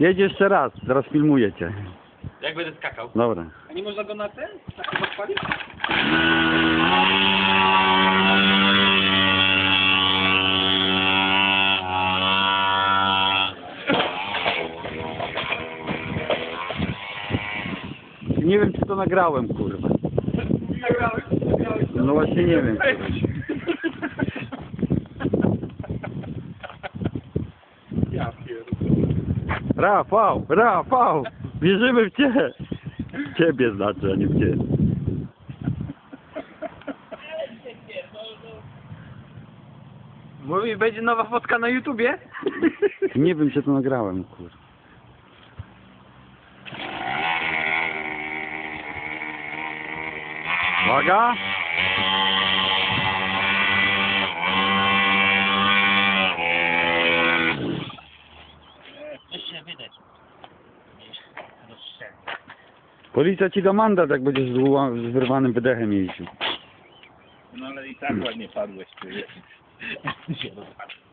Jedź jeszcze raz, teraz filmuję cię. Jak będę skakał? Dobra. A nie można go na ten? Na chyba? Nie wiem, czy to nagrałem, kurwa. Nagrałeś? Nagrałeś? No właśnie nie wiem. Ja Rafał, Rafał, wierzymy w cię. Ciebie znaczy, a nie w ciebie. Mówi, będzie nowa fotka na YouTubie? Nie wiem, czy to nagrałem, kurwa. Uwaga! Jeszcze wydać. Policja ci da mandat, jak będziesz z, z wyrwanym wydechem jeździł. No ale i tak ładnie padłeś, ty. się rozpadł.